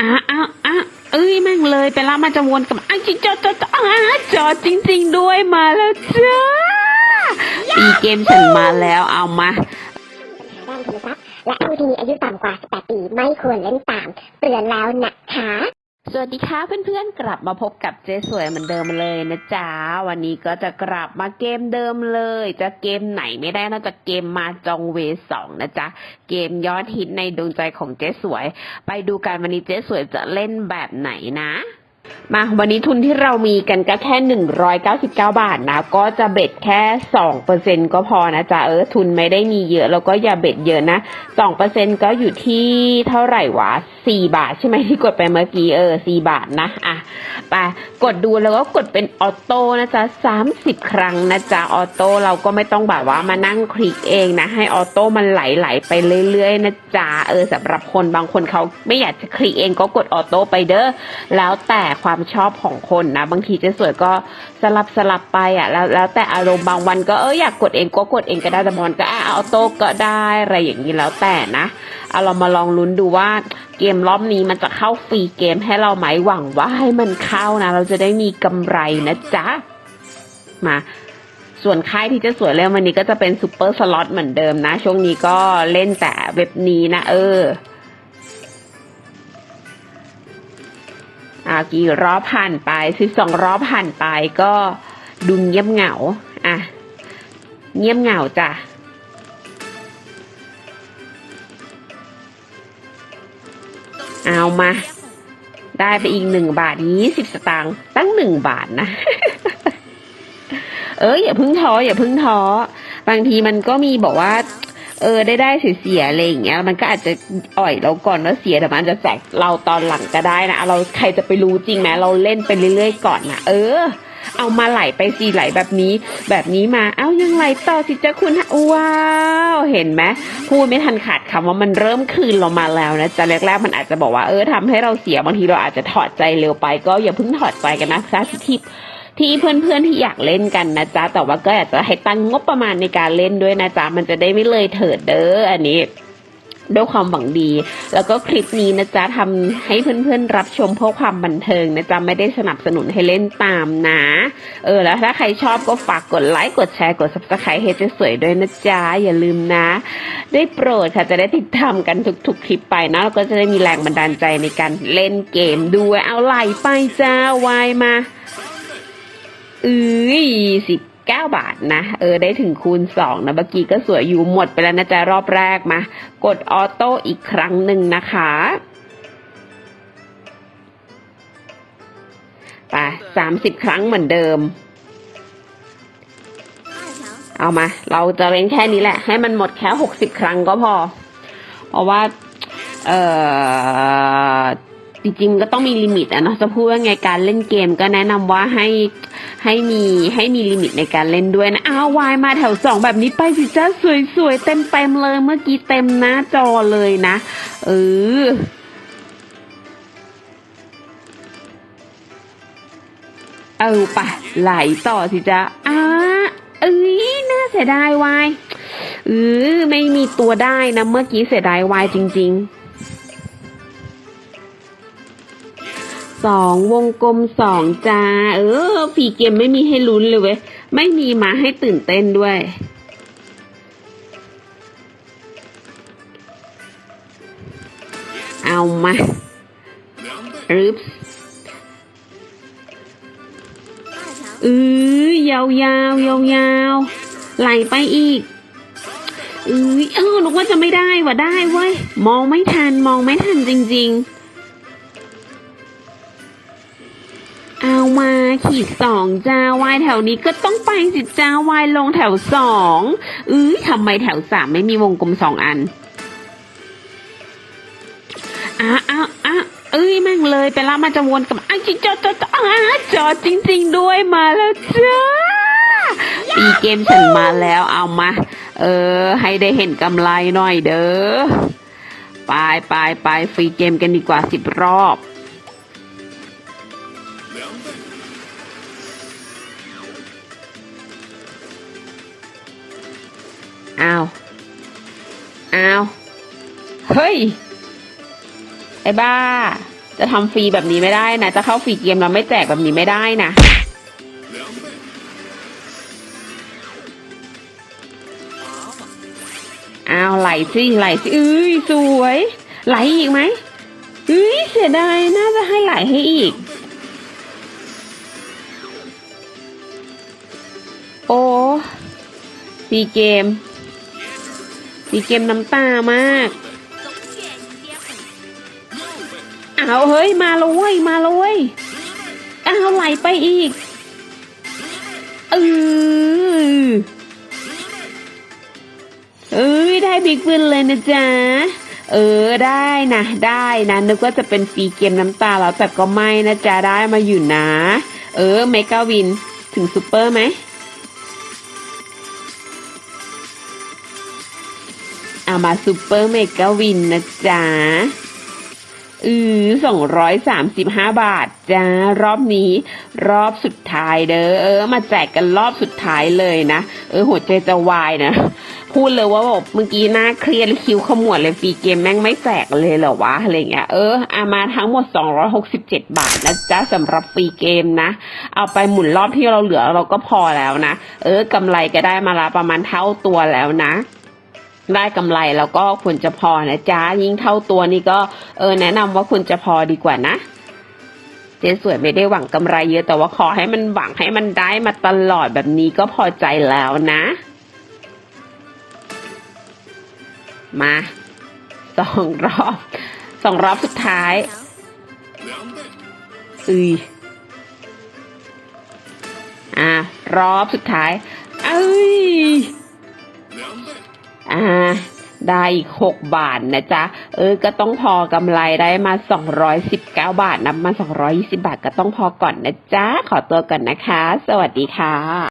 อ้าอ้าวอ้าเอ้ยแม่งเลยไปแล้วมันจะวนกลับอ้าวจริงจอดจอดจอดอ้าจอดจริง ๆ ด้วยมาแล้วจ้าปีเกมฉันมาแล้วเอามาด้านโทรศัพท์และผู้ที่มีอายุต่ำกว่า 18 ปี ไม่ควรเล่นตามเตือนแล้วนะคะ สวัสดีค่ะเพื่อนๆกลับมาพบกับเจ๊สวยเหมือนเดิมเลยนะจ๊ะ วันนี้ก็จะกลับมาเกมเดิมเลย จะเกมไหนไม่ได้นอกจากเกมมาจองเวสองนะจ๊ะ เกมยอดฮิตในดวงใจของเจ๊สวย ไปดูกันวันนี้เจ๊สวยจะเล่นแบบไหนนะมาวันนี้ทุนที่เรามีกันก็แค่หนึ่งร้อยเก้าสิบเก้าบาทนะ ก็จะเบ็ดแค่สองเปอร์เซ็นก็พอนะจ๊ะ เออ ทุนไม่ได้มีเยอะ แล้วก็อย่าเบ็ดเยอะนะสองเปอร์เซ็นก็อยู่ที่เท่าไหร่วะ สี่บาท ใช่ไหมที่กดไปเมื่อกี้เออสี่บาทนะอะไปกดดูแล้วก็กดเป็นออโต้นะจ๊ะสามสิบครั้งนะจ๊ะออโต้เราก็ไม่ต้องแบบว่ามานั่งคลิกเองนะ ให้ออโต้มันไหลๆไปเรื่อยๆนะจ๊ะเออสำหรับคนบางคนเขาไม่อยากจะคลิกเองก็กดออโต้ไปเด้อแล้วแต่ความชอบของคนนะ บางทีเจะสวยก็สลับสลับไปอะแล้วแล้วแต่อารมณ์บางวันก็เอออยากกดเองก็กดเองก็ได้แต่บางวันก็อะออโต้ก็ได้อะไรอย่างนี้แล้วแต่นะ เอาเรามาลองลุ้นดูว่าเกมรอบนี้มันจะเข้าฟรีเกมให้เราไหมหวังว่าให้มันเข้านะ เราจะได้มีกำไรนะจ๊ะ มาส่วนค่ายที่จะสวยเล่นวันนี้ก็จะเป็นซูเปอร์สล็อตเหมือนเดิมนะ ช่วงนี้ก็เล่นแต่เว็บนี้นะ เอออากี่รอบผ่านไปสิบสองรอบผ่านไปก็ดูเงียบเหงา อะ เงียบเหงาจ้ะ เอามา ได้ไปอีกหนึ่งบาทยี่สิบสตางค์ตั้งหนึ่งบาทนะ เอออย่าเพึ่งท้ออย่าเพึ่งท้อ บางทีมันก็มีบอกว่า เออได้ได้เสียๆอะไรอย่างเงี้ย มันก็อาจจะอ่อยเราก่อนว่าเสียแต่มันอาจจะแจกเราตอนหลังก็ได้นะเราใครจะไปรู้จริงไหมเราเล่นไปเรื่อยๆก่อนนะเออ เอามาไหลไปสีไหลแบบนี้ แบบนี้มา เอ้ายังไหลต่อสิจ้าคุณฮะว้าวเห็นไหมพูดไม่ทันขาดคำว่ามันเริ่มคืนเรามาแล้วนะจะแรกๆมันอาจจะบอกว่าเออทำให้เราเสียบางทีเราอาจจะถอดใจเร็วไป ก็อย่าเพิ่งถอดใจกันนะซะที่ที่เพื่อนๆที่อยากเล่นกันนะจ๊ะแต่ว่าก็อยากจะให้ตั้งงบประมาณในการเล่นด้วยนะจ๊ะมันจะได้ไม่เลยเถิดเด้ออันนี้ ด้วยความหวังดี แล้วก็คลิปนี้นะจ๊ะทำให้เพื่อนๆรับชมเพื่อความบันเทิงนะจ๊ะไม่ได้สนับสนุนให้เล่นตามนะ เออแล้วถ้าใครชอบก็ฝากกดไลค์กดแชร์กด subscribe ให้เจ๊สวยด้วยนะจ๊ะอย่าลืมนะ ได้โปรดค่ะจะได้ติดตามกันทุกๆ คลิปไปนะแล้วก็จะได้มีแรงบันดาลใจในการเล่นเกมด้วยเอาไหลไปจ้าวายมาเอ้ยสิบ เก้าบาทนะ เออได้ถึงคูณสองนะเมื่อกี้ก็สวยอยู่หมดไปแล้วนะจ๊ะรอบแรกมา กดออโต้อีกครั้งหนึ่งนะคะไปสามสิบครั้งเหมือนเดิม เอามา เราจะเล่นแค่นี้แหละ ให้มันหมดแค่หกสิบครั้งก็พอ เพราะว่า เออจริงๆก็ต้องมีลิมิตอะเนาะจะพูดว่าไงการเล่นเกมก็แนะนำว่าให้ ให้มีให้มีลิมิตในการเล่นด้วยนะ อ้าววายมาแถวสองแบบนี้ไปสิจ้าสวยๆ เต็มเต็มๆเลยเมื่อกี้เต็มหน้าจอเลยนะ เออเอาไปไหลต่อสิจ้าอ้าเอ้ยน่าเสียดายวายเออไม่มีตัวได้นะเมื่อกี้เสียดายวายจริง ๆ สองวงกลมสองจ้า เออผีเกมไม่มีให้ลุ้นเลยเว้ย ไม่มีมาให้ตื่นเต้นด้วย เอามารึบเออยาวยาวยาวยาวไหลไปอีกเอ้ยเออนึกว่าจะไม่ได้ว่ะได้เว้ย มองไม่ทัน มองไม่ทันจริง ๆ มาขีดสองจ้าวายแถวนี้ก็ต้องไปสิจ้าวายลงแถวสองเอ้ยทำไมแถวสามไม่มีวงกลมสองอันอ้าอ้าอ้าเอ้ยแม่งเลยไปล้วมันจะวนกับอ้าวจริงจอดจอดจอดอ้าจอดจริง ๆ ด้วยมาแล้วจ้าปีเกมฉันมาแล้วเอามา เออ ให้ได้เห็นกำไรหน่อยเด้อไปไปไปฟรีเกมกันดีกว่าสิบรอบ อ้าว อ้าว เฮ้ย ไอ้บ้า จะทำฟรีแบบนี้ไม่ได้นะ จะเข้าฟรีเกมเราไม่แจกแบบนี้ไม่ได้นะ อ้าวไหลสิไหลสิเอ้ยสวย ไหลอีกไหมเอ้ยเสียดายน่าจะให้ไหลให้อีก โอ้ซีเกม ซีเกมน้ำตามากอ้าวเฮ้ย มาแลย มาและเว้ยอ้าวไหลไปอีกเออเอ้ยได้บิ๊กวินเลยนะจ๊ะ เออได้นะได้นะนึกว่าจะเป็นฟรีเกมน้ำตาแล้วแต่ก็ไม่นะจ๊ะได้มาอยู่นะ เออเมกาวินถึงซูเปอร์ไหม อามาซูเปอร์เมกาวินนะจ๊ะอือสองร้อยสามสิบห้าบาทจ้ารอบนี้ รอบสุดท้ายเด้อเออ มาแจกกันรอบสุดท้ายเลยนะ เออหัวใจจะวายนะ พูดเลยว่าแบบเมื่อกี้หน้าเครียดคิวขมวดเลยฟรีเกมแม่งไม่แจกเลยเหรอวะอะไรเงี้ยเอออามาทั้งหมด 267 บาทนะจ๊ะสำหรับฟรีเกมนะ เอาไปหมุนรอบที่เราเหลือเราก็พอแล้วนะ เออกำไรก็ได้มาละประมาณเท่าตัวแล้วนะ ได้กำไรแล้วก็ควรจะพอนะจ๊ะยิ่งเท่าตัวนี่ก็เออแนะนำว่าควรจะพอดีกว่านะเจ๊สวยไม่ได้หวังกำไรเยอะแต่ว่าขอให้มันหวังให้มันได้มาตลอดแบบนี้ก็พอใจแล้วนะ มาสองรอบสองรอบสุดท้ายอืยอ่ารอบสุดท้ายเอ้ย ได้อีกหกบาทนะจ๊ะ เออ ก็ต้องพอกำไรได้มาสองร้อยสิบเก้าบาทนับมาสองร้อยี่สิบาทก็ต้องพอก่อนนะจ๊ะ ขอตัวก่อนนะคะ สวัสดีค่ะ